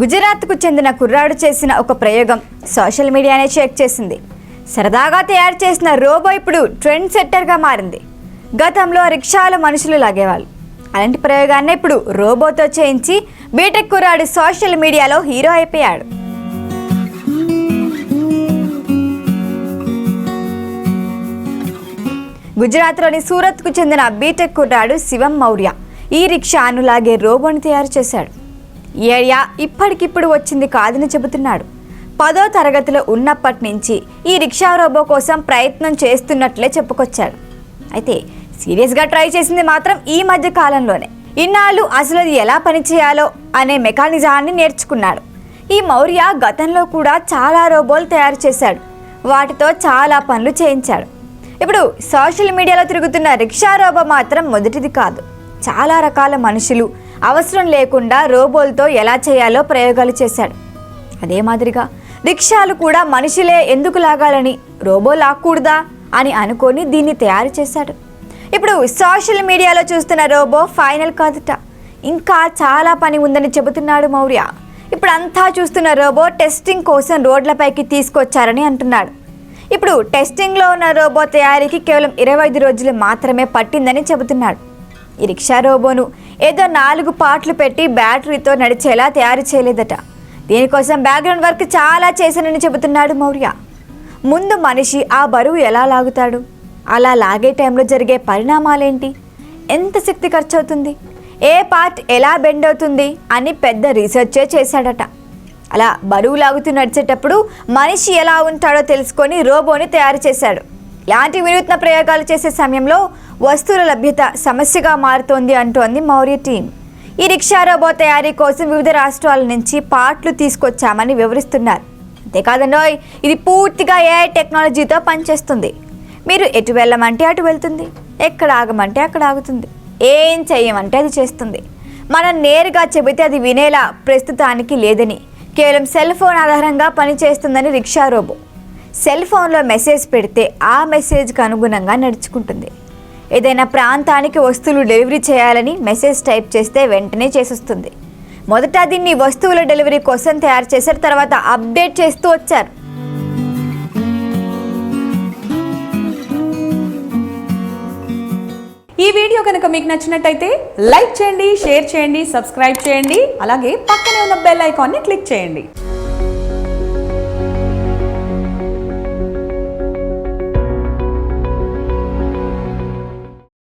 గుజరాత్కు చెందిన కుర్రాడు చేసిన ఒక ప్రయోగం సోషల్ మీడియానే షేక్ చేసింది. సరదాగా తయారు చేసిన రోబో ఇప్పుడు ట్రెండ్ సెట్టర్గా మారింది. గతంలో రిక్షాలు మనుషులు లాగేవాళ్ళు. అలాంటి ప్రయోగాన్ని ఇప్పుడు రోబోతో చేయించి బీటెక్ కుర్రాడు సోషల్ మీడియాలో హీరో అయిపోయాడు. గుజరాత్లోని సూరత్కు చెందిన బీటెక్ కుర్రాడు శివం మౌర్య ఈ రిక్షాను లాగే రోబోని తయారు చేశాడు. ఏరియా ఇప్పటికిప్పుడు వచ్చింది కాదని చెబుతున్నాడు. పదో తరగతిలో ఉన్నప్పటి నుంచి ఈ రిక్షా రోబో కోసం ప్రయత్నం చేస్తున్నట్లే చెప్పుకొచ్చాడు. అయితే సీరియస్గా ట్రై చేసింది మాత్రం ఈ మధ్య కాలంలోనే. ఇన్నాళ్ళు అసలు అది ఎలా పనిచేయాలో అనే మెకానిజాన్ని నేర్చుకున్నాడు. ఈ మౌర్య గతంలో కూడా చాలా రోబోలు తయారు చేశాడు. వాటితో చాలా పనులు చేయించాడు. ఇప్పుడు సోషల్ మీడియాలో తిరుగుతున్న రిక్షా రోబో మాత్రం మొదటిది కాదు. చాలా రకాల మనుషులు అవసరం లేకుండా రోబోలతో ఎలా చేయాలో ప్రయోగాలు చేశాడు. అదే మాదిరిగా రిక్షాలు కూడా మనుషులే ఎందుకు లాగాలని రోబో లాక్కూడదా అని అనుకొని దీన్ని తయారు చేశాడు. ఇప్పుడు సోషల్ మీడియాలో చూస్తున్న రోబో ఫైనల్ కాదుట. ఇంకా చాలా పని ఉందని చెబుతున్నాడు మౌర్య. ఇప్పుడు అంతా చూస్తున్న రోబో టెస్టింగ్ కోసం రోడ్లపైకి తీసుకొచ్చారని అంటున్నాడు. ఇప్పుడు టెస్టింగ్లో ఉన్న రోబో తయారీకి కేవలం ఇరవై ఐదు రోజులు మాత్రమే పట్టిందని చెబుతున్నాడు. ఈ రిక్షా రోబోను ఏదో నాలుగు పార్ట్లు పెట్టి బ్యాటరీతో నడిచేలా తయారు చేయలేదట. దీనికోసం బ్యాక్గ్రౌండ్ వర్క్ చాలా చేశానని చెబుతున్నాడు మౌర్య. ముందు మనిషి ఆ బరువు ఎలా లాగుతాడు? అలా లాగే టైంలో జరిగే పరిణామాలేంటి? ఎంత శక్తి ఖర్చు అవుతుంది ఏ పార్ట్ ఎలా బెండ్ అవుతుంది? అని పెద్ద రీసెర్చే చేశాడట. అలా బరువు లాగుతూ నడిచేటప్పుడు మనిషి ఎలా ఉంటాడో తెలుసుకొని రోబోని తయారు చేశాడు. ఇలాంటి వినూత్న ప్రయోగాలు చేసే సమయంలో వస్తువుల లభ్యత సమస్యగా మారుతోంది అంటోంది మౌర్య టీం. ఈ రిక్షా రోబోట్ తయారీ కోసం వివిధ రాష్ట్రాల నుంచి పార్ట్లు తీసుకొచ్చామని వివరిస్తున్నారు. అంతేకాదండోయ్ ఇది పూర్తిగా ఏఐ టెక్నాలజీతో పనిచేస్తుంది. మీరు ఎటు వెళ్ళమంటే అటు వెళ్తుంది ఎక్కడ ఆగమంటే అక్కడ ఆగుతుంది. ఏం చేయమంటే అది చేస్తుంది. మనం నేరుగా చెబితే అది వినేలా ప్రస్తుతానికి లేదని కేవలం సెల్ ఫోన్ ఆధారంగా పనిచేస్తుందని రిక్షా రోబో సెల్ ఫోన్లో మెసేజ్ పెడితే ఆ మెసేజ్కి అనుగుణంగా నడుచుకుంటుంది. ఏదైనా ప్రాంతానికి వస్తువులు డెలివరీ చేయాలని మెసేజ్ టైప్ చేస్తే వెంటనే చేసేస్తుంది. మొదట దీన్ని వస్తువుల డెలివరీ కోసం తయారు చేశారు తర్వాత అప్డేట్ చేస్తూ వచ్చారు. ఈ వీడియో కనుక మీకు నచ్చినట్టయితే లైక్ చేయండి షేర్ చేయండి సబ్స్క్రైబ్ చేయండి అలాగే పక్కనే ఉన్న బెల్ ఐకాన్ని క్లిక్ చేయండి.